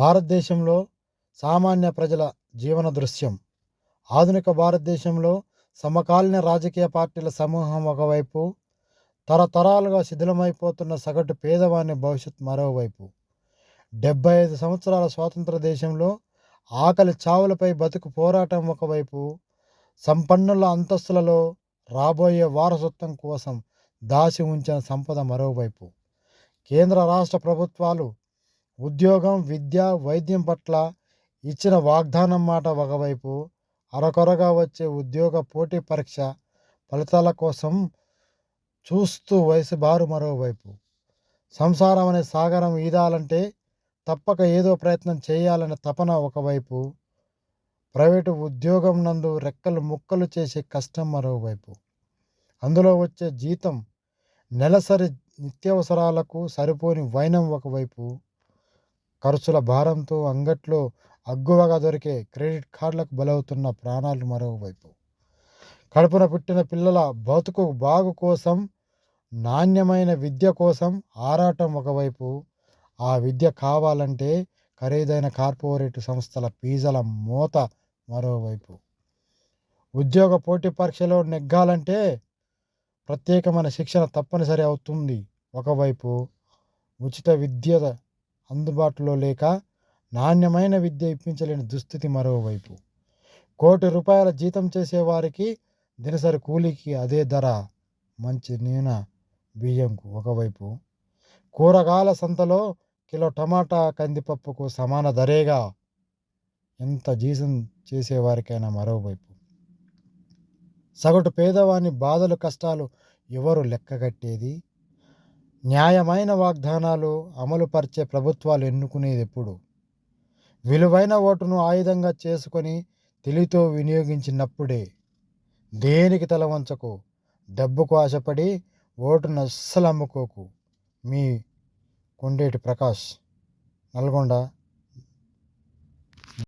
భారతదేశంలో సామాన్య ప్రజల జీవన దృశ్యం. ఆధునిక భారతదేశంలో సమకాలీన రాజకీయ పార్టీల సమూహం ఒకవైపు తరతరాలుగా శిథిలమైపోతున్న సగటు పేదవాని భవిష్యత్ మరోవైపు. డెబ్బై ఐదు సంవత్సరాల స్వాతంత్ర దేశంలో ఆకలి చావులపై బతుకు పోరాటం ఒకవైపు సంపన్నుల అంతస్తులలో రాబోయే వారసత్వం కోసం దాచి ఉంచిన సంపద మరోవైపు. కేంద్ర రాష్ట్ర ప్రభుత్వాలు ఉద్యోగం విద్య వైద్యం పట్ల ఇచ్చిన వాగ్దానం మాట ఒకవైపు అరకొరగా వచ్చే ఉద్యోగ పోటీ పరీక్ష ఫలితాల కోసం చూస్తూ వయసు బారు మరోవైపు. సంసారం అనే సాగరం ఈదాలంటే తప్పక ఏదో ప్రయత్నం చేయాలనే తపన ఒకవైపు ప్రైవేటు ఉద్యోగం నందు రెక్కలు ముక్కలు చేసే కష్టం మరోవైపు. అందులో వచ్చే జీతం నెలసరి నిత్యావసరాలకు సరిపోని వైనం ఒకవైపు ఖర్చుల భారంతో అంగట్లో అగ్గువగా దొరికే క్రెడిట్ కార్డులకు బలవుతున్న ప్రాణాలు మరోవైపు. కడుపున పుట్టిన పిల్లల బతుకు బాగు కోసం నాణ్యమైన విద్య కోసం ఆరాటం ఒకవైపు ఆ విద్య కావాలంటే ఖరీదైన కార్పొరేట్ సంస్థల ఫీజుల మూత మరోవైపు. ఉద్యోగ పోటీ పరీక్షలో నెగ్గాలంటే ప్రత్యేకమైన శిక్షణ తప్పనిసరి అవుతుంది. ఒకవైపు ఉచిత విద్య అందుబాటులో లేక నాణ్యమైన విద్య ఇప్పించలేని దుస్థితి మరోవైపు. కోటి రూపాయల జీతం చేసేవారికి దినసరి కూలీకి అదే ధర. మంచి నూనె బియ్యంకు ఒకవైపు. కూరగాయల సంతలో కిలో టమాటా కందిపప్పుకు సమాన ధరేగా ఎంత జీతం చేసేవారికైనా మరోవైపు. సగటు పేదవాని బాధలు కష్టాలు ఎవరు లెక్కగట్టేది? న్యాయమైన వాగ్దానాలు అమలుపరిచే ప్రభుత్వాలు ఎన్నుకునేది ఎప్పుడు? విలువైన ఓటును ఆయుధంగా చేసుకొని తెలివితో వినియోగించినప్పుడే దేనికి తల వంచకు? డబ్బుకు ఆశపడి ఓటును అస్సలు అమ్ముకోకు. మీ కొండేటి ప్రకాష్ నల్గొండ